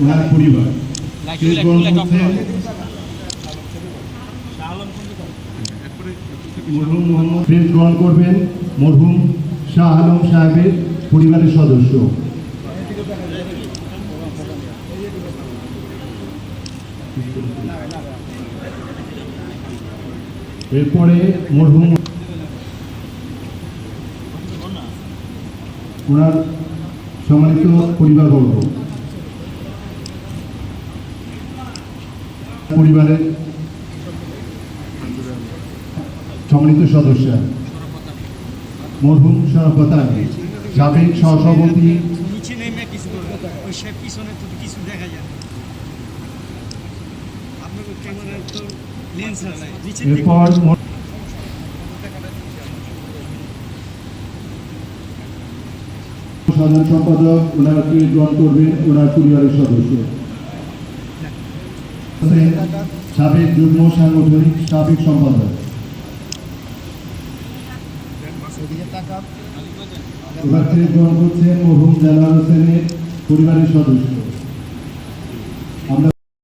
ওনার পরিবার। শেষ মরহুম মোহাম্মদ গ্রহণ করবেন মরহুম শাহ আলম সাহেবের পরিবারের সদস্য। এরপরে মরহুম ওনার সম্মানিত পরিবারবর্গ। পরিবারের সম্মানিত সদস্য। মরহুম শরফত আলী সাবেক সহসভাপতি। দেখা যায় নিচে এরপর সাধারণ সম্পাদক গ্রহণ করবেন? ওনার পরিবারের সদস্য। সাবেক যুগ্ম সাংগঠনিক সাবেক সম্পাদক। এবার গ্রহণ করছেন মরহুম জালাল হোসেনের পরিবারের সদস্য।